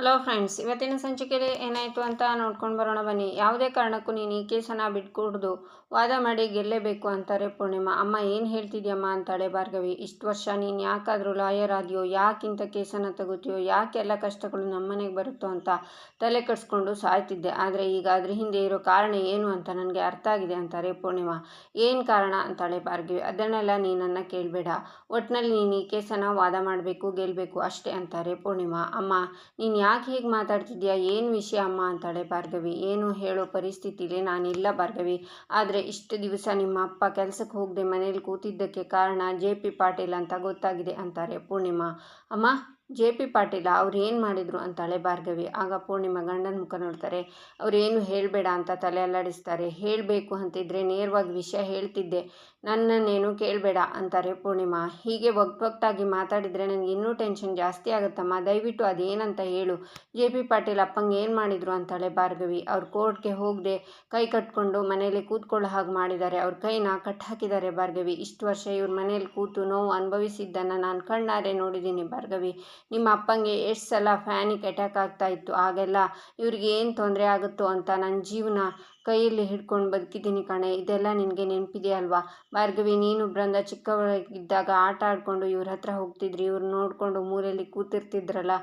Hello friends ಇವತ್ತಿನ ಸಂಚಿಕೆಯಲ್ಲಿ ಏನಾಯಿತು ಅಂತ ನೋಡ್ಕೊಂಡು ಬರೋಣ ಬನ್ನಿ. ಯಾವುದೇ ಕಾರಣಕ್ಕೂ ನೀನು ಈ ಕೇಸನ್ನು ಬಿಟ್ಕೊಡ್ದು. ವಾದ ಮಾಡಿ ಗೆಲ್ಲೇಬೇಕು ಅಂತಾರೆ ಪೂರ್ಣಿಮಾ. ಅಮ್ಮ ಏನು ಹೇಳ್ತಿದ್ಯಮ್ಮ ಅಂತಾಳೆ ಭಾರ್ಗವಿ. ಇಷ್ಟು ವರ್ಷ ನೀನು ಯಾಕಾದರೂ ಲಾಯರ್ ಆದ್ಯೋ, ಯಾಕಿಂತ ಕೇಸನ್ನು ತಗೋತೀಯೋ ಯಾಕೆಲ್ಲ ಕಷ್ಟಗಳು ನಮ್ಮನೆಗೆ ಬರುತ್ತೋ ಅಂತ ತಲೆ ಕಟ್ಸ್ಕೊಂಡು ಸಾಯ್ತಿದ್ದೆ. ಆದರೆ ಈಗ ಅದ್ರ ಹಿಂದೆ ಇರೋ ಕಾರಣ ಏನು ಅಂತ ನನಗೆ ಅರ್ಥ ಆಗಿದೆ ಅಂತಾರೆ ಪೂರ್ಣಿಮಾ. ಏನು ಕಾರಣ ಅಂತಾಳೆ ಭಾರ್ಗವಿ. ಅದನ್ನೆಲ್ಲ ನೀನನ್ನು ಕೇಳಬೇಡ. ಒಟ್ಟಿನಲ್ಲಿ ನೀನು ಈ ಕೇಸನ್ನು ವಾದ ಮಾಡಬೇಕು ಗೆಲ್ಲಬೇಕು ಅಷ್ಟೇ ಅಂತಾರೆ ಪೂರ್ಣಿಮಾ. ಅಮ್ಮ, ನೀನು ಯಾಕೆ ಹೀಗೆ ಮಾತಾಡ್ತಿದ್ಯಾ? ಏನು ವಿಷಯ ಅಮ್ಮ ಅಂತಾಳೆ ಭಾರ್ಗವಿ. ಏನು ಹೇಳೋ ಪರಿಸ್ಥಿತಿಲಿ ನಾನಿಲ್ಲ ಭಾರ್ಗವಿ. ಆದರೆ ಇಷ್ಟು ದಿವಸ ನಿಮ್ಮ ಅಪ್ಪ ಕೆಲಸಕ್ಕೆ ಹೋಗದೆ ಮನೇಲಿ ಕೂತಿದ್ದಕ್ಕೆ ಕಾರಣ ಜೆ ಪಿ ಪಾಟೀಲ್ ಅಂತ ಗೊತ್ತಾಗಿದೆ ಅಂತಾರೆ ಪೂರ್ಣಿಮಾ. ಅಮ್ಮ ಜೆ ಪಿ ಪಾಟೀಲ ಅವ್ರು ಏನು ಮಾಡಿದರು ಅಂತಾಳೆ ಭಾರ್ಗವಿ, ಆಗ ಪೂರ್ಣಿಮಾ ಗಂಡನ ಮುಖ ನೋಡ್ತಾರೆ ಅವರೇನು ಹೇಳಬೇಡ ಅಂತ ತಲೆ ಅಲ್ಲಾಡಿಸ್ತಾರೆ, ಹೇಳಬೇಕು ಅಂತಿದ್ರೆ ನೇರವಾಗಿ ವಿಷಯ ಹೇಳ್ತಿದ್ದೆ, ನನ್ನನ್ನೇನು ಕೇಳಬೇಡ ಅಂತಾರೆ ಪೂರ್ಣಿಮಾ. ಹೀಗೆ ಒಗ್ಗೊಟ್ಟಾಗಿ ಮಾತಾಡಿದರೆ ನನಗೆ ಇನ್ನೂ ಟೆನ್ಷನ್ ಜಾಸ್ತಿ ಆಗುತ್ತಮ್ಮ, ದಯವಿಟ್ಟು ಅದೇನಂತ ಹೇಳು. ಜೆ ಪಿ ಪಾಟೀಲ್ ಅಪ್ಪಂಗೆ ಏನು ಮಾಡಿದರು ಅಂತಾಳೆ ಭಾರ್ಗವಿ, ಅವ್ರು ಕೋರ್ಟ್ಗೆ ಹೋಗದೆ ಕೈ ಕಟ್ಕೊಂಡು ಮನೇಲಿ ಕೂತ್ಕೊಳ್ಳೋ ಹಾಗೆ ಮಾಡಿದ್ದಾರೆ, ಅವ್ರ ಕೈನ ಕಟ್ ಹಾಕಿದ್ದಾರೆ ಭಾರ್ಗವಿ. ಇಷ್ಟು ವರ್ಷ ಇವ್ರ ಮನೇಲಿ ಕೂತು ನೋವು ಅನುಭವಿಸಿದ್ದನ್ನು ನಾನು ಕಣ್ಣಾರೆ ನೋಡಿದ್ದೀನಿ ಭಾರ್ಗವಿ. ನಿಮ್ಮ ಅಪ್ಪಂಗೆ ಎಷ್ಟು ಸಲ ಫ್ಯಾನಿಗೆ ಅಟ್ಯಾಕ್ ಆಗ್ತಾ ಇತ್ತು, ಆಗೆಲ್ಲ ಇವ್ರಿಗೆ ಏನು ತೊಂದರೆ ಆಗುತ್ತೋ ಅಂತ ನನ್ನ ಜೀವನ ಕೈಯಲ್ಲಿ ಹಿಡ್ಕೊಂಡು ಬದುಕಿದ್ದೀನಿ ಕಣೆ. ಇದೆಲ್ಲ ನಿನಗೆ ನೆನಪಿದೆಯಲ್ವಾ? ಭಾರ್ಗವಿ, ನೀನು ಬೃಂದ ಚಿಕ್ಕವರಾಗಿದ್ದಾಗ ಆಟ ಆಡಿಕೊಂಡು ಇವ್ರ ಹತ್ರ ಹೋಗ್ತಿದ್ರಿ, ಇವ್ರು ನೋಡಿಕೊಂಡು ಮೂಲೆಯಲ್ಲಿ ಕೂತಿರ್ತಿದ್ರಲ್ಲ,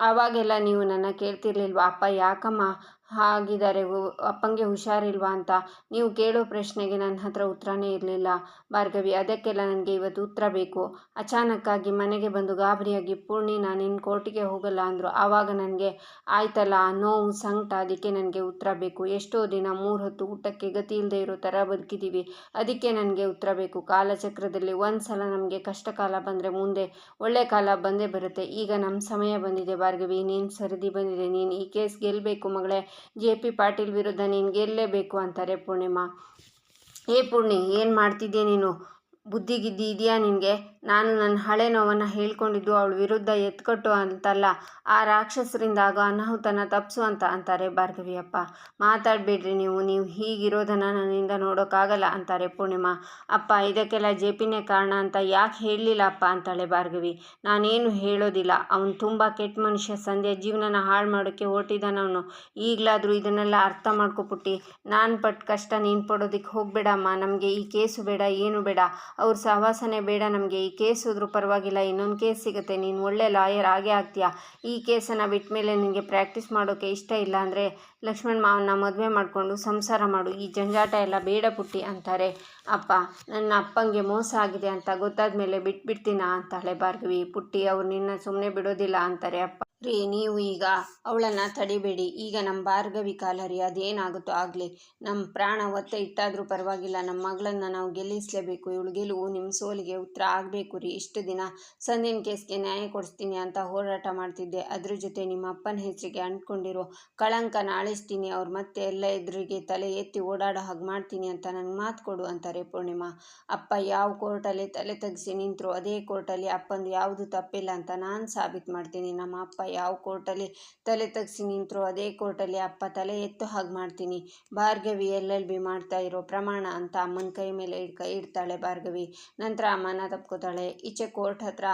ಆವಾಗೆಲ್ಲ ನೀವು ನನ್ನ ಕೇಳ್ತಿರ್ಲಿಲ್ವಾ? ಅಪ್ಪ ಯಾಕಮ್ಮ ಹಾಗಿದ್ದಾರೆ ಅಪ್ಪಂಗೆ ಹುಷಾರಿಲ್ವಾ ಅಂತ? ನೀವು ಕೇಳೋ ಪ್ರಶ್ನೆಗೆ ನನ್ನ ಹತ್ರ ಉತ್ತರನೇ ಇರಲಿಲ್ಲ. ಭಾರ್ಗವಿ, ಅದಕ್ಕೆಲ್ಲ ನನಗೆ ಇವತ್ತು ಉತ್ತರ ಬೇಕು. ಅಚಾನಕ್ಕಾಗಿ ಮನೆಗೆ ಬಂದು ಗಾಬರಿಯಾಗಿ, ಪೂರ್ಣಿ, ನಾನು ನಿನ್ನ ಕೋರ್ಟಿಗೆ ಹೋಗಲ್ಲ ಅಂದರು. ಆವಾಗ ನನಗೆ ಆಯ್ತಲ್ಲ ನೋವು ಸಂಕಟ, ಅದಕ್ಕೆ ನನಗೆ ಉತ್ತರ ಬೇಕು. ಎಷ್ಟೋ ದಿನ ಮೂರು ಹೊತ್ತು ಊಟಕ್ಕೆ ಗತಿ ಇಲ್ಲದೆ ಇರೋ ಥರ ಬದುಕಿದ್ದೀವಿ ಅದಕ್ಕೆ ನನಗೆ ಉತ್ತರ ಬೇಕು. ಕಾಲಚಕ್ರದಲ್ಲಿ ಒಂದು ಸಲ ನಮಗೆ ಕಷ್ಟ ಕಾಲ ಬಂದರೆ ಮುಂದೆ ಒಳ್ಳೆ ಕಾಲ ಬಂದೇ ಬರುತ್ತೆ. ಈಗ ನಮ್ಮ ಸಮಯ ಬಂದಿದೆ ಭಾರ್ಗವಿ. ನೀನು ಸರದಿ ಬಂದಿದೆ. ನೀನು ಈ ಕೇಸ್ ಗೆಲ್ಲಬೇಕು ಮಗಳೇ. ಜೆ ಪಿ ಪಾಟೀಲ್ ವಿರುದ್ಧ ನೀನು ಗೆಲ್ಲಲೇಬೇಕು ಅಂತಾರೆ ಪೂರ್ಣಿಮಾ. ಏ ಪೂರ್ಣಿ, ಏನು ಮಾಡ್ತಿದ್ದೆ ನೀನು? ಬುದ್ಧಿ ಗಿದ್ದಿ ಇದೆಯಾ ನಿನಗೆ? ನಾನು ನನ್ನ ಹಳೆ ನೋವನ್ನು ಹೇಳ್ಕೊಂಡಿದ್ದು ಅವಳ ವಿರುದ್ಧ ಎತ್ಕೊಟ್ಟು ಅಂತಲ್ಲ, ಆ ರಾಕ್ಷಸರಿಂದ ಆಗೋ ಅನಾಹುತನ ತಪ್ಪಿಸು ಅಂತ ಅಂತಾರೆ ಭಾರ್ಗವಿಯಪ್ಪ. ಮಾತಾಡಬೇಡ್ರಿ ನೀವು ನೀವು ಹೀಗಿರೋದನ್ನು ನನ್ನಿಂದ ನೋಡೋಕ್ಕಾಗಲ್ಲ ಅಂತಾರೆ ಪೂರ್ಣಿಮಾ. ಅಪ್ಪ, ಇದಕ್ಕೆಲ್ಲ ಜೆ ಪಿನೇ ಕಾರಣ ಅಂತ ಯಾಕೆ ಹೇಳಲಿಲ್ಲ ಅಪ್ಪ ಅಂತಾಳೆ ಭಾರ್ಗವಿ. ನಾನೇನು ಹೇಳೋದಿಲ್ಲ. ಅವನು ತುಂಬ ಕೆಟ್ಟ ಮನುಷ್ಯ, ಸಂಧ್ಯೆ ಜೀವನನ ಹಾಳು ಮಾಡೋಕ್ಕೆ ಅವನು ಈಗಲಾದರೂ ಇದನ್ನೆಲ್ಲ ಅರ್ಥ ಮಾಡ್ಕೊಬಿಟ್ಟು ನಾನು ಪಟ್ಟು ಕಷ್ಟ ನೀನು ಪಡೋದಕ್ಕೆ ಹೋಗಬೇಡಮ್ಮ. ನಮಗೆ ಈ ಕೇಸು ಬೇಡ, ಏನು ಬೇಡ. ಅವ್ರ ಸಹವಾಸನೇ ಬೇಡ ನಮಗೆ, ಈ ಕೇಸ್ ಹೋದರೂ ಪರವಾಗಿಲ್ಲ, ಇನ್ನೊಂದು ಕೇಸ್ ಸಿಗುತ್ತೆ. ನೀನು ಒಳ್ಳೆ ಲಾಯರ್ ಆಗೇ ಆಗ್ತೀಯಾ? ಈ ಕೇಸನ್ನು ಬಿಟ್ಟ ಮೇಲೆ ನಿನಗೆ ಪ್ರಾಕ್ಟೀಸ್ ಮಾಡೋಕ್ಕೆ ಇಷ್ಟ ಇಲ್ಲ ಅಂದರೆ ಲಕ್ಷ್ಮಣ್ ಮಾವನ್ನ ಮದುವೆ ಮಾಡಿಕೊಂಡು ಸಂಸಾರ ಮಾಡು, ಈ ಜಂಜಾಟ ಎಲ್ಲ ಬೇಡ ಪುಟ್ಟಿ ಅಂತಾರೆ. ಅಪ್ಪ, ನನ್ನ ಅಪ್ಪಂಗೆ ಮೋಸ ಆಗಿದೆ ಅಂತ ಗೊತ್ತಾದ ಮೇಲೆ ಬಿಟ್ಬಿಡ್ತೀನ ಅಂತಾಳೆ ಭಾರ್ಗವಿ. ಪುಟ್ಟಿ, ಅವ್ರು ನಿನ್ನ ಸುಮ್ಮನೆ ಬಿಡೋದಿಲ್ಲ ಅಂತಾರೆ ಅಪ್ಪ. ರೀ, ನೀವು ಈಗ ಅವಳನ್ನು ತಡಿಬೇಡಿ. ಈಗ ನಮ್ಮ ಭಾರ್ಗವಿ ಕಾಲರಿ ಅದೇನಾಗುತ್ತೋ ಆಗಲಿ. ನಮ್ಮ ಪ್ರಾಣ ಒತ್ತೆ ಇಟ್ಟಾದರೂ ಪರವಾಗಿಲ್ಲ. ನಮ್ಮ ಮಗಳನ್ನು ನಾವು ಗೆಲ್ಲಿಸಲೇಬೇಕು. ಇವಳು ಗೆಲುವು ನಿಮ್ಮ ಸೋಲಿಗೆ ಉತ್ತರ ಆಗಬೇಕು ರೀ. ಇಷ್ಟು ದಿನ ಸಂದಿನ ಕೇಸ್ಗೆ ನ್ಯಾಯ ಕೊಡಿಸ್ತೀನಿ ಅಂತ ಹೋರಾಟ ಮಾಡ್ತಿದ್ದೆ. ಅದ್ರ ಜೊತೆ ನಿಮ್ಮ ಅಪ್ಪನ ಹೆಸರಿಗೆ ಅಂಟ್ಕೊಂಡಿರೋ ಕಳಂಕನ ಅಳಿಸ್ತೀನಿ ಅವ್ರು ಮತ್ತೆ ಎಲ್ಲ ಎದುರಿಗೆ ತಲೆ ಎತ್ತಿ ಓಡಾಡೋ ಹಾಗೆ ಮಾಡ್ತೀನಿ ಅಂತ ನನಗೆ ಮಾತು ಕೊಡು ಅಂತಾರೆ ಪೂರ್ಣಿಮಾ. ಅಪ್ಪ ಯಾವ ಕೋರ್ಟಲ್ಲಿ ತಲೆ ತೆಗೆಸಿ ನಿಂತರು, ಅದೇ ಕೋರ್ಟಲ್ಲಿ ಅಪ್ಪಂದು ಯಾವುದು ತಪ್ಪಿಲ್ಲ ಅಂತ ನಾನು ಸಾಬೀತು ಮಾಡ್ತೀನಿ. ನಮ್ಮ ಅಪ್ಪ ಯಾವ ಕೋರ್ಟಲ್ಲಿ ತಲೆ ತಗ್ಸಿ ನಿಂತರು, ಅದೇ ಕೋರ್ಟಲ್ಲಿ ಅಪ್ಪ ತಲೆ ಎತ್ತು ಹಾಗೆ ಮಾಡ್ತೀನಿ. ಭಾರ್ಗವಿ ಎಲ್ ಎಲ್ ಬಿ ಮಾಡ್ತಾ ಇರೋ ಪ್ರಮಾಣ ಅಂತ ಅಮ್ಮನ ಕೈ ಮೇಲೆ ಕೈ ಇಡ್ತಾಳೆ ಭಾರ್ಗವಿ. ನಂತರ ಅಮ್ಮನ ತಪ್ಕೋತಾಳೆ. ಈಚೆ ಕೋರ್ಟ್ ಹತ್ರ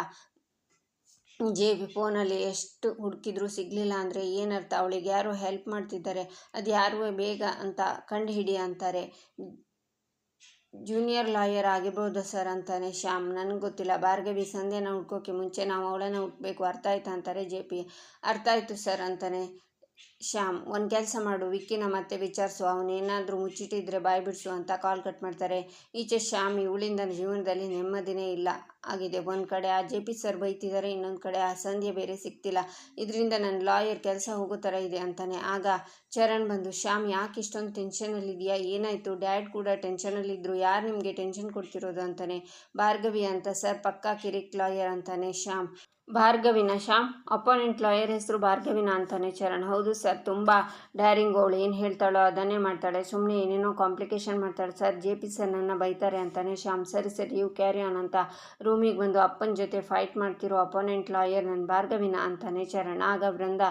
ಜೆ ಬಿ ಫೋನಲ್ಲಿ ಎಷ್ಟು ಹುಡುಕಿದ್ರು ಸಿಗಲಿಲ್ಲ ಅಂದರೆ ಏನರ್ಥ? ಅವಳಿಗೆ ಯಾರೋ ಹೆಲ್ಪ್ ಮಾಡ್ತಿದ್ದಾರೆ. ಅದು ಯಾರು ಬೇಗ ಅಂತ ಕಂಡು ಹಿಡಿ ಅಂತಾರೆ. ಜೂನಿಯರ್ ಲಾಯರ್ ಆಗಿರ್ಬೋದು ಸರ್ ಅಂತಾನೆ ಶ್ಯಾಮ್. ನನಗೆ ಗೊತ್ತಿಲ್ಲ. ಭಾರ್ಗವಿ, ಸಂಧ್ಯನ ಹುಡ್ಕೋಕೆ ಮುಂಚೆ ನಾವು ಅವಳನ್ನು ಹುಡ್ಕಬೇಕು ಅರ್ಥ ಆಯ್ತಾ ಅಂತಾರೆ ಜೆ ಪಿ. ಅರ್ಥ ಆಯಿತು ಸರ್ ಅಂತಾನೆ. ಶ್ಯಾಮ್, ಒಂದು ಕೆಲಸ ಮಾಡು, ವಿಕ್ಕಿನ ಮತ್ತೆ ವಿಚಾರಿಸು ಅವನೇನಾದರೂ ಮುಚ್ಚಿಟ್ಟಿದ್ರೆ ಬಾಯಿ ಬಿಡಿಸು ಅಂತ ಕಾಲ್ ಕಟ್ ಮಾಡ್ತಾರೆ. ಈಚೆ ಶ್ಯಾಮ್ ಇವಳಿಂದ ಜೀವನದಲ್ಲಿ ನೆಮ್ಮದಿನೇ ಇಲ್ಲ. ಆಗಿದೆ, ಒಂದು ಕಡೆ ಆ ಜೆ ಪಿ ಸರ್ ಬೈತಿದ್ದಾರೆ ಇನ್ನೊಂದು ಕಡೆ ಆ ಸಂಧ್ಯೆ ಬೇರೆ ಸಿಗ್ತಿಲ್ಲ. ಇದರಿಂದ ನನ್ನ ಲಾಯರ್ ಕೆಲಸ ಹೋಗೋ ಥರ ಇದೆ ಅಂತಾನೆ. ಆಗ ಚರಣ್ ಬಂದು, ಶ್ಯಾಮ್, ಯಾಕೆ ಇಷ್ಟೊಂದು ಟೆನ್ಷನಲ್ಲಿದೆಯಾ ಏನಾಯಿತು? ಡ್ಯಾಡ್ ಕೂಡ ಟೆನ್ಷನಲ್ಲಿದ್ದರು ಯಾರು ನಿಮಗೆ ಟೆನ್ಷನ್ ಕೊಡ್ತಿರೋದು? ಅಂತಾನೆ. ಭಾರ್ಗವಿ ಅಂತ, ಸರ್, ಪಕ್ಕಾ ಕಿರಿಕ್ ಲಾಯರ್ ಅಂತಾನೆ ಶ್ಯಾಮ್. ಭಾರ್ಗವಿನ ಶ್ಯಾಮ್. ಅಪೋನೆಂಟ್ ಲಾಯರ್ ಹೆಸರು ಭಾರ್ಗವಿನ ಅಂತಾನೆ ಚರಣ್. ಹೌದು ಸರ್, ತುಂಬ ಡ್ಯಾರಿಂಗ್ ಅವಳು. ಏನು ಹೇಳ್ತಾಳೋ ಅದನ್ನೇ ಮಾಡ್ತಾಳೆ. ಸುಮ್ಮನೆ ಏನೇನೋ ಕಾಂಪ್ಲಿಕೇಶನ್ ಮಾಡ್ತಾಳೆ. ಸರ್, ಜೆ ಪಿ ಸರ್ ನನ್ನ ಬೈತಾರೆ ಅಂತಾನೆ ಶ್ಯಾಮ್. ಸರಿ ಸರಿ, ಯು ಕ್ಯಾರಿ ಆನ್ ಅಂತ ರೂಮಿಗೆ ಬಂದು ಅಪ್ಪನ ಜೊತೆ ಫೈಟ್ ಮಾಡ್ತಿರೋ ಅಪೋನೆಂಟ್ ಲಾಯರ್ ನನ್ನ ಭಾರ್ಗವಿನ ಅಂತಾನೆ ಚರಣ್. ಆಗ ಬೃಂದ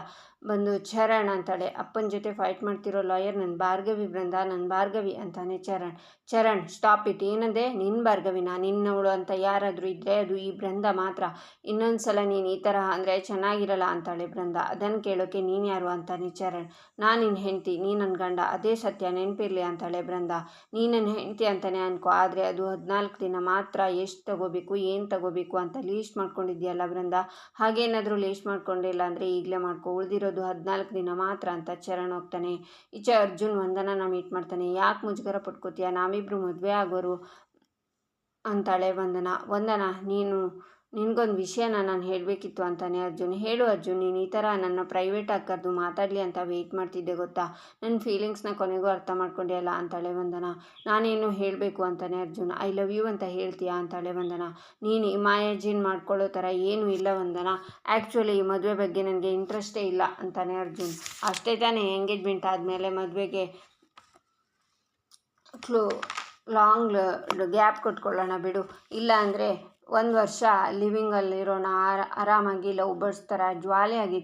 ಬಂದು ಚರಣ್ ಅಂತಾಳೆ. ಅಪ್ಪನ ಜೊತೆ ಫೈಟ್ ಮಾಡ್ತಿರೋ ಲಾಯರ್ ನನ್ನ ಭಾರ್ಗವಿ ಬೃಂದ ನನ್ನ ಭಾರ್ಗವಿ ಅಂತಾನೆ ಚರಣ್. ಚರಣ್ ಸ್ಟಾಪ್ ಇಟ್ ಏನಂದೆ? ನಿನ್ನ ಭಾರ್ಗವಿನ? ನಿನ್ನವಳು ಅಂತ ಯಾರಾದರೂ ಇದ್ದರೆ ಅದು ಈ ಬೃಂದ ಮಾತ್ರ. ಇನ್ನೊಂದು ಸಲ ನೀನು ಈ ಥರ ಅಂದರೆ ಚೆನ್ನಾಗಿರಲ್ಲ ಅಂತಾಳೆ ಬೃಂದ. ಅದನ್ನು ಕೇಳೋಕೆ ನೀನು ಯಾರು ಅಂತಾನೆ ಚರಣ್. ನಾನು ನಿನ್ನ ಹೆಂಡ್ತಿ ನೀ ನನ್ನ ಗಂಡ. ಅದೇ ಸತ್ಯ, ನೆನಪಿರಲಿ ಅಂತಾಳೆ ಬೃಂದ. ನೀ ನನ್ನ ಹೆಂಡ್ತಿ ಅಂತಾನೆ ಅನ್ಕೋ, ಆದರೆ ಅದು ಹದಿನಾಲ್ಕು ದಿನ ಮಾತ್ರ ಎಷ್ಟು ತಗೋಬೇಕು, ಏನು ತಗೋಬೇಕು ಅಂತ ಲೀಸ್ಟ್ ಮಾಡ್ಕೊಂಡಿದ್ಯಲ್ಲ ಬೃಂದ? ಹಾಗೇನಾದರೂ ಲೀಸ್ಟ್ ಮಾಡ್ಕೊಂಡಿಲ್ಲ ಅಂದರೆ ಈಗಲೇ ಮಾಡ್ಕೊ. ಉಳಿದಿರೋದು ಹದಿನಾಲ್ಕು ದಿನ ಮಾತ್ರ ಅಂತ ಚರಣ್ ಹೋಗ್ತಾನೆ. ಈಚೆ ಅರ್ಜುನ್ ವಂದನನ ಮೀಟ್ ಮಾಡ್ತಾನೆ. ಯಾಕೆ ಮುಜುಗರ ಪಟ್ಕೋತೀಯ? ನಾವಿಬ್ಬರು ಮದುವೆ ಆಗೋರು ಅಂತಾಳೆ ವಂದನ. ವಂದನ, ನೀನು ನಿನಗೊಂದು ವಿಷಯನ ನಾನು ಹೇಳಬೇಕಿತ್ತು ಅಂತಾನೆ ಅರ್ಜುನ್. ಹೇಳು ಅರ್ಜುನ್, ನೀನು ಈ ಥರ ನನ್ನ ಪ್ರೈವೇಟ್ ಕರೆದು ಮಾತಾಡಲಿ ಅಂತ ವೆಯ್ಟ್ ಮಾಡ್ತಿದ್ದೆ ಗೊತ್ತಾ? ನನ್ನ ಫೀಲಿಂಗ್ಸ್ನ ಕೊನೆಗೂ ಅರ್ಥ ಮಾಡ್ಕೊಂಡಿಯಲ್ಲ ಅಂತಾಳೆ ವಂದನ ನಾನೇನು ಹೇಳಬೇಕು ಅಂತಾನೆ ಅರ್ಜುನ್. ಐ ಲವ್ ಯು ಅಂತ ಹೇಳ್ತೀಯಾ ಅಂತಾಳೆ ವಂದನ ನೀನು ಇಮ್ಯಾಜಿನ್ ಮಾಡ್ಕೊಳ್ಳೋ ಥರ ಏನೂ ಇಲ್ಲ ವಂದನ. ಆ್ಯಕ್ಚುಲಿ ಈ ಮದುವೆ ಬಗ್ಗೆ ನನಗೆ ಇಂಟ್ರೆಸ್ಟೇ ಇಲ್ಲ ಅಂತಾನೆ ಅರ್ಜುನ್. ಅಷ್ಟೇ ತಾನೇ ಎಂಗೇಜ್ಮೆಂಟ್ ಆದಮೇಲೆ ಮದುವೆಗೆ ಕ್ಲೋ ಲಾಂಗ್ ಗ್ಯಾಪ್ ಕೊಟ್ಕೊಳ್ಳೋಣ ಬಿಡು. ಇಲ್ಲ ಅಂದರೆ ಒಂದು ವರ್ಷ ಲಿವಿಂಗಲ್ಲಿರೋಣ ಆರ, ಆರಾಮಾಗಿ ಲವ್ ಬರ್ಡ್ಸ್ ಥರ ಜ್ವಾಲಿಯಾಗಿ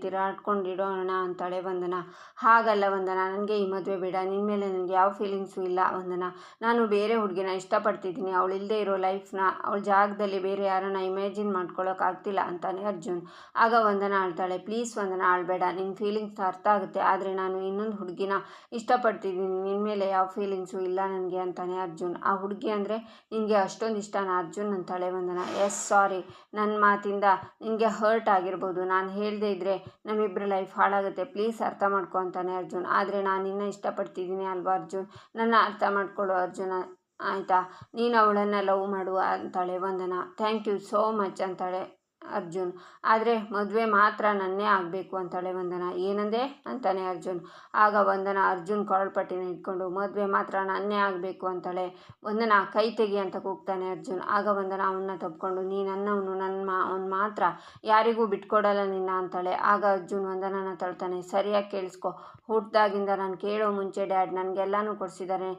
ಇಡೋಣ ಅಂತಾಳೆ ವಂದನ. ಹಾಗಲ್ಲ ವಂದನ, ನನಗೆ ಈ ಮದುವೆ ಬೇಡ ನಿನ್ನ ಮೇಲೆ ನನಗೆ ಯಾವ ಫೀಲಿಂಗ್ಸು ಇಲ್ಲ ವಂದನ. ನಾನು ಬೇರೆ ಹುಡುಗಿನ ಇಷ್ಟಪಡ್ತಿದ್ದೀನಿ ಅವಳಿಲ್ಲದೆ ಇರೋ ಲೈಫ್ನ ಅವಳ ಜಾಗದಲ್ಲಿ ಬೇರೆ ಯಾರನ್ನ ಇಮ್ಯಾಜಿನ್ ಮಾಡ್ಕೊಳ್ಳೋಕ್ಕಾಗ್ತಿಲ್ಲ ಅಂತಾನೆ ಅರ್ಜುನ್. ಆಗ ವಂದನ ಆಳ್ತಾಳೆ ಪ್ಲೀಸ್ ವಂದನ, ಆಳ್ಬೇಡ ನಿನ್ನ ಫೀಲಿಂಗ್ಸ್ ಅರ್ಥ ಆಗುತ್ತೆ, ಆದರೆ ನಾನು ಇನ್ನೊಂದು ಹುಡುಗಿನ ಇಷ್ಟಪಡ್ತಿದ್ದೀನಿ ನಿನ್ನ ಮೇಲೆ ಯಾವ ಫೀಲಿಂಗ್ಸು ಇಲ್ಲ ನನಗೆ ಅಂತಾನೆ ಅರ್ಜುನ್. ಆ ಹುಡುಗಿ ಅಂದರೆ, ನಿನಗೆ ಅಷ್ಟೊಂದು ಇಷ್ಟನಾ ಅರ್ಜುನ್? ಅಂತಾಳೆ ವಂದನ. ಎಸ್ ಸಾರಿ ನನ್ನ ಮಾತಿಂದ ನಿನಗೆ ಹರ್ಟ್ ಆಗಿರ್ಬೋದು. ನಾನು ಹೇಳದೇ ಇದ್ದರೆ ನಮ್ಮಿಬ್ಬರ ಲೈಫ್ ಹಾಳಾಗುತ್ತೆ. ಪ್ಲೀಸ್ ಅರ್ಥ ಮಾಡ್ಕೊ ಅಂತಾನೆ ಅರ್ಜುನ್. ಆದರೆ ನಾನು ಇನ್ನೂ ಇಷ್ಟಪಡ್ತಿದ್ದೀನಿ ಅಲ್ವಾ ಅರ್ಜುನ್? ನನ್ನ ಅರ್ಥ ಮಾಡ್ಕೊಳ್ಳೋ ಅರ್ಜುನ. ಆಯಿತಾ? ನೀನು ಅವಳನ್ನು ಲವ್ ಮಾಡುವ ಅಂತಾಳೆ Vandana. Thank you so much ಅಂತಾಳೆ. ಅರ್ಜುನ್. ಆದರೆ ಮದುವೆ ಮಾತ್ರ ನನ್ನೇ ಆಗಬೇಕು ಅಂತಾಳೆ ವಂದನ. ಏನಂದೆ? ಅಂತಾನೆ ಅರ್ಜುನ್. ಆಗ ವಂದನ ಅರ್ಜುನ್ ಕೊರಳ್ಪಟ್ಟಿನ ಇಟ್ಕೊಂಡು, ಮದುವೆ ಮಾತ್ರ ನನ್ನೇ ಆಗಬೇಕು ಅಂತಾಳೆ ವಂದನ ಕೈ ತೆಗಿ ಅಂತ ಕೂಗ್ತಾನೆ ಅರ್ಜುನ್. ಆಗ ವಂದನ ಅವನ್ನ ತಪ್ಕೊಂಡು ನೀ ನನ್ನವನು ನನ್ನ ಮಾ, ಅವ್ನು ಮಾತ್ರ ಯಾರಿಗೂ ಬಿಟ್ಕೊಡಲ್ಲ ನಿನ್ನ ಅಂತಾಳೆ ಆಗ ಅರ್ಜುನ್ ವಂದನನ ತಳ್ತಾನೆ, ಸರಿಯಾಗಿ ಕೇಳಿಸ್ಕೊ. ಹುಟ್ಟಿದಾಗಿಂದ ನಾನು ಕೇಳೋ ಮುಂಚೆ ಡ್ಯಾಡ್ ನನಗೆಲ್ಲನೂ ಕೊಡಿಸಿದ್ದಾರೆ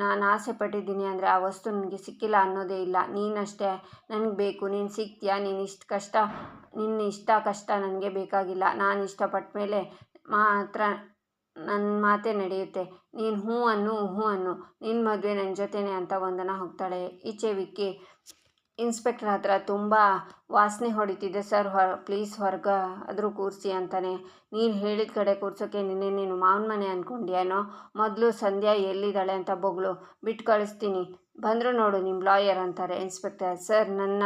ನಾನು ಆಸೆ ಪಟ್ಟಿದ್ದೀನಿ ಅಂದರೆ ಆ ವಸ್ತು ನನಗೆ ಸಿಕ್ಕಿಲ್ಲ ಅನ್ನೋದೇ ಇಲ್ಲ. ನೀನಷ್ಟೇ ನನಗೆ ಬೇಕು, ನೀನು ಸಿಗ್ತೀಯಾ ನೀನು ಇಷ್ಟು ಕಷ್ಟ ನಿನ್ನ ಇಷ್ಟ ಕಷ್ಟ ನನಗೆ ಬೇಕಾಗಿಲ್ಲ. ನಾನು ಇಷ್ಟಪಟ್ಟ ಮೇಲೆ ಮಾತ್ರ ನನ್ನ ಮಾತೇ ನಡೆಯುತ್ತೆ. ನೀನು ಹ್ಞೂ ಅನ್ನು ಹ್ಞೂ ಅನ್ನು ನಿನ್ನ ಮದುವೆ ನನ್ನ ಜೊತೆನೆ ಅಂತ ವಂದನ ಹೋಗ್ತಾಳೆ. ಈಚೆ ವಿಕ್ಕಿ ಇನ್ಸ್ಪೆಕ್ಟರ್ ಹತ್ರ ತುಂಬ ವಾಸನೆ ಹೊಡಿತಿದೆ. ಸರ್ ಹೊರ ಪ್ಲೀಸ್ ಹೊರಗ ಆದರೂ ಕೂರಿಸಿ ಅಂತಾನೆ. ನೀನು ಹೇಳಿದ ಕಡೆ ಕೂರ್ಸೋಕ್ಕೆ ನಿನ್ನೆ ನೀನು ಮಾವನ ಮನೆ ಅಂದ್ಕೊಂಡಿಯಾನೋ ಮೊದಲು ಸಂಧ್ಯಾ ಎಲ್ಲಿದ್ದಾಳೆ ಅಂತ ಬೊಗಳು. ಬಿಟ್ಟು ಕಳಿಸ್ತೀನಿ. ಬಂದರು ನೋಡು ನಿಮ್ಮ ಲಾಯರ್ ಅಂತಾರೆ ಇನ್ಸ್ಪೆಕ್ಟರ್. ಸರ್, ನನ್ನ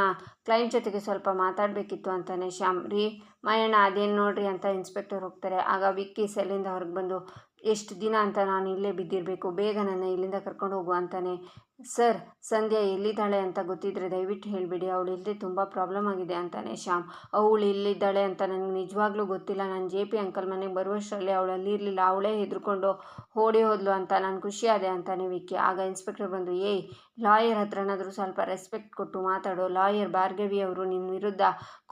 ಕ್ಲೈಂಟ್ ಜೊತೆಗೆ ಸ್ವಲ್ಪ ಮಾತಾಡಬೇಕಿತ್ತು ಅಂತಾನೆ ಶ್ಯಾಮ್. ರೀ, ಮಾಯಣ್ಣ, ಅದೇನು ನೋಡ್ರಿ ಅಂತ ಇನ್ಸ್ಪೆಕ್ಟರ್ ಹೋಗ್ತಾರೆ. ಆಗ ವಿಕ್ಕಿ ಸೆಲ್ಲಿಂದ ಹೊರಗೆ ಬಂದು, ಎಷ್ಟು ದಿನ ಅಂತ ನಾನು ಇಲ್ಲೇ ಬಿದ್ದಿರಬೇಕು, ಬೇಗ ನನ್ನ ಇಲ್ಲಿಂದ ಕರ್ಕೊಂಡು ಹೋಗು ಅಂತಾನೆ ಸರ್, ಸಂಧ್ಯಾ ಎಲ್ಲಿದ್ದಾಳೆ ಅಂತ ಗೊತ್ತಿದ್ರೆ ದಯವಿಟ್ಟು ಹೇಳಿಬಿಡಿ. ಅವಳು ಇಲ್ಲದೆ ತುಂಬ ಪ್ರಾಬ್ಲಮ್ ಆಗಿದೆ ಅಂತಾನೆ ಶ್ಯಾಮ್. ಅವಳು ಇಲ್ಲಿದ್ದಾಳೆ ಅಂತ ನನಗೆ ನಿಜವಾಗ್ಲೂ ಗೊತ್ತಿಲ್ಲ. ನಾನು ಜೆ ಪಿ ಅಂಕಲ್ ಮನೆಗೆ ಬರುವಷ್ಟರಲ್ಲಿ ಅವಳು ಅಲ್ಲಿರಲಿಲ್ಲ. ಅವಳೇ ಹೆದರ್ಕೊಂಡು ಓಡಿ ಹೋದ್ಲು ಅಂತ ನಾನು ಖುಷಿಯಾದೆ ಅಂತಾನೆ ವಿಕ್ಕಿ. ಆಗ ಇನ್ಸ್ಪೆಕ್ಟರ್ ಬಂದು, ಏಯ್ ಲಾಯರ್ ಹತ್ರನಾದರೂ ಸ್ವಲ್ಪ ರೆಸ್ಪೆಕ್ಟ್ ಕೊಟ್ಟು ಮಾತಾಡು. ಲಾಯರ್ ಭಾರ್ಗವಿ ಅವರು ನಿನ್ನ ವಿರುದ್ಧ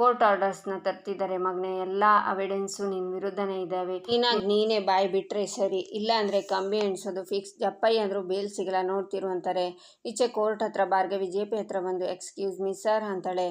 ಕೋರ್ಟ್ ಆರ್ಡರ್ಸ್ನ ತರ್ತಿದ್ದಾರೆ ಮಗನೇ. ಎಲ್ಲ ಅವಿಡೆನ್ಸು ನಿನ್ನ ವಿರುದ್ಧನೇ ಇದ್ದಾವೆ ನೀನಾಗಿ ನೀನೇ ಬಾಯಿ ಬಿಟ್ಟರೆ ಸರಿ. ಇಲ್ಲ ಅಂದರೆ ಕಂಬಿ ಎಣಿಸೋದು ಫಿಕ್ಸ್ ಜಪ್ಪಯ್ಯ ಅಂದರೂ ಬೇಲ್ ಸಿಗಲ್ಲ ನೋಡ್ತಿರು ಅಂತಾರೆ. ಈಚೆ ಕೋರ್ಟ್ ಹತ್ರ ಭಾರ್ಗವಿ ಜೆ ಪಿ ಹತ್ರ ಬಂದು ಎಕ್ಸ್ಕ್ಯೂಸ್ ಮಿ ಸರ್ ಅಂತಾಳೆ.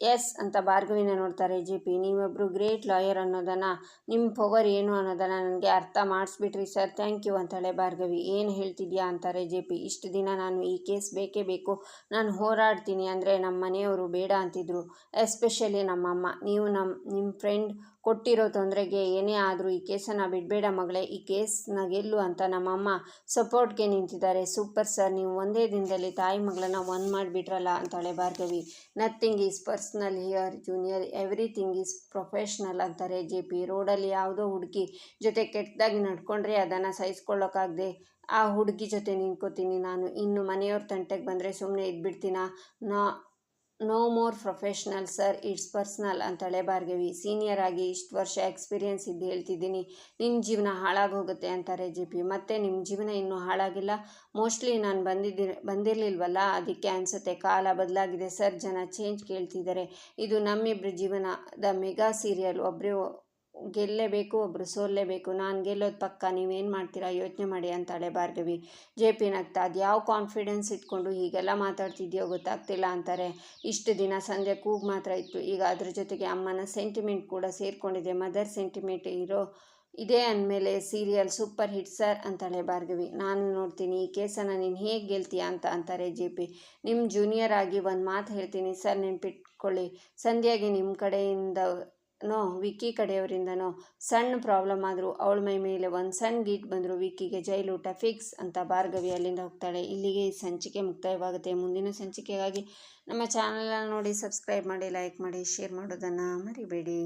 ಎಸ್ ಅಂತ ಭಾರ್ಗವಿನ ನೋಡ್ತಾರೆ ಜೆ ಪಿ. ನೀವೊಬ್ಬರು ಗ್ರೇಟ್ ಲಾಯರ್ ಅನ್ನೋದನ್ನು ನಿಮ್ಮ ಪವರ್ ಏನು ಅನ್ನೋದನ್ನು ನನಗೆ ಅರ್ಥ ಮಾಡಿಸ್ಬಿಟ್ರಿ ಸರ್. ಥ್ಯಾಂಕ್ ಯು ಅಂತಾಳೆ ಭಾರ್ಗವಿ. ಏನು ಹೇಳ್ತಿದ್ಯಾ ಅಂತಾರೆ ಜೆ ಪಿ. ಇಷ್ಟು ದಿನ ನಾನು ಈ ಕೇಸ್ ಬೇಕೇ ಬೇಕು. ನಾನು ಹೋರಾಡ್ತೀನಿ ಅಂದರೆ ನಮ್ಮ ಮನೆಯವರು ಬೇಡ ಅಂತಿದ್ರು. ಎಸ್ಪೆಷಲಿ ನಮ್ಮಮ್ಮ. ನೀವು ನಮ್ಮ ನಿಮ್ಮ ಫ್ರೆಂಡ್ ಕೊಟ್ಟಿರೋ ತೊಂದರೆಗೆ ಏನೇ ಆದರೂ ಈ ಕೇಸನ್ನು ಬಿಡಬೇಡ ಮಗಳೇ, ಈ ಕೇಸ್ನ ಗೆಲ್ಲು ಅಂತ ನಮ್ಮಮ್ಮ ಸಪೋರ್ಟ್ಗೆ ನಿಂತಿದ್ದಾರೆ. ಸೂಪರ್ ಸರ್, ನೀವು ಒಂದೇ ದಿನದಲ್ಲಿ ತಾಯಿ ಮಗಳನ್ನ ಒನ್ ಮಾಡಿಬಿಟ್ರಲ್ಲ ಅಂತಾಳೆ Bhargavi. Nothing is personal here junior everything is professional ಅಂತಾರೆ ಜೆ ಪಿ ರೋಡಲ್ಲಿ ಯಾವುದೋ ಹುಡುಗಿ ಜೊತೆ ಕೆಟ್ಟದಾಗಿ ನಡ್ಕೊಂಡ್ರೆ ಅದನ್ನು ಸಹಿಸ್ಕೊಳ್ಳೋಕ್ಕಾಗದೆ ಆ ಹುಡುಗಿ ಜೊತೆ ನಿಂತ್ಕೋತೀನಿ ನಾನು. ಇನ್ನು ಮನೆಯವ್ರ ತಂಟೆಗೆ ಬಂದರೆ ಸುಮ್ಮನೆ ಇದ್ಬಿಡ್ತೀನ? ನಾ no more professional sir it's personal ಅಂತಳೆ Bhargavi senior ಆಗಿ ಇಷ್ಟು ವರ್ಷ ಎಕ್ಸ್ಪೀರಿಯೆನ್ಸ್ ಇದ್ದು ಹೇಳ್ತಿದ್ದೀನಿ. ನಿಮ್ಮ ಜೀವನ ಹಾಳಾಗೋಗುತ್ತೆ ಅಂತಾರೆ ಜಿ ಪಿ. ಮತ್ತು ನಿಮ್ಮ ಜೀವನ ಇನ್ನೂ ಹಾಳಾಗಿಲ್ಲ. ಮೋಸ್ಟ್ಲಿ ನಾನು ಬಂದಿದ್ದಿ, ಬಂದಿರಲಿಲ್ವಲ್ಲ? ಅದಕ್ಕೆ ಅನಿಸುತ್ತೆ, ಕಾಲ ಬದಲಾಗಿದೆ. ಸರ್ ಜನ ಚೇಂಜ್ ಕೇಳ್ತಿದ್ದಾರೆ. ಇದು ನಮ್ಮಿಬ್ಬರ ಜೀವನದ ಮೆಗಾ ಸೀರಿಯಲ್ ಒಬ್ಬರೇ ಗೆಲ್ಲೇಬೇಕು ಒಬ್ಬರು ಸೋಲ್ಲೇಬೇಕು. ನಾನು ಗೆಲ್ಲೋದು ಪಕ್ಕ ನೀವೇನು ಮಾಡ್ತೀರಾ? ಯೋಚನೆ ಮಾಡಿ ಅಂತಾಳೆ ಭಾರ್ಗವಿ. ಜೆ ಪಿ ನಗ್ತಾ, ಅದು ಯಾವ ಕಾನ್ಫಿಡೆನ್ಸ್ ಇಟ್ಕೊಂಡು ಹೀಗೆಲ್ಲ ಮಾತಾಡ್ತಿದ್ಯೋ ಗೊತ್ತಾಗ್ತಿಲ್ಲ ಅಂತಾರೆ. ಇಷ್ಟು ದಿನ ಸಂಜೆ ಕೂಗು ಮಾತ್ರ ಇತ್ತು. ಈಗ ಅದ್ರ ಜೊತೆಗೆ ಅಮ್ಮನ ಸೆಂಟಿಮೆಂಟ್ ಕೂಡ ಸೇರಿಕೊಂಡಿದೆ. ಮದರ್ ಸೆಂಟಿಮೆಂಟ್ ಇರೋ, ಇದೇ ಅಂದಮೇಲೆ ಸೀರಿಯಲ್ ಸೂಪರ್ ಹಿಟ್ ಸರ್ ಅಂತಾಳೆ ಭಾರ್ಗವಿ. ನಾನು ನೋಡ್ತೀನಿ, ಈ ಕೇಸನ್ನು ನೀನು ಹೇಗೆ ಗೆಲ್ತೀಯ ಅಂತ ಅಂತಾರೆ ಜೆ ಪಿ ನಿಮ್ಮ ಜೂನಿಯರ್ ಆಗಿ ಒಂದು ಮಾತು ಹೇಳ್ತೀನಿ ಸರ್ ನೆನ್ಪಿಟ್ಕೊಳ್ಳಿ. ಸಂಧ್ಯಾಗೆ ನಿಮ್ಮ ಕಡೆಯಿಂದನೋ ವಿಕ್ಕಿ ಕಡೆಯವರಿಂದನೋ. ಸಣ್ಣ ಪ್ರಾಬ್ಲಮ್ ಆದರೂ ಅವಳ ಮೈ ಮೇಲೆ ಒಂದು ಸಣ್ಣ ಗೀಟ್ ಬಂದರೂ ವಿಕ್ಕಿಗೆ ಜೈಲೂಟ ಫಿಕ್ಸ್ ಅಂತ ಭಾರ್ಗವಿ ಅಲ್ಲಿಂದ ಹೋಗ್ತಾಳೆ. ಇಲ್ಲಿಗೆ ಈ ಸಂಚಿಕೆ ಮುಕ್ತಾಯವಾಗುತ್ತೆ. ಮುಂದಿನ ಸಂಚಿಕೆಗಾಗಿ ನಮ್ಮ ಚಾನಲನ್ನು ನೋಡಿ ಸಬ್ಸ್ಕ್ರೈಬ್ ಮಾಡಿ ಲೈಕ್ ಮಾಡಿ ಶೇರ್ ಮಾಡೋದನ್ನು ಮರಿಬೇಡಿ.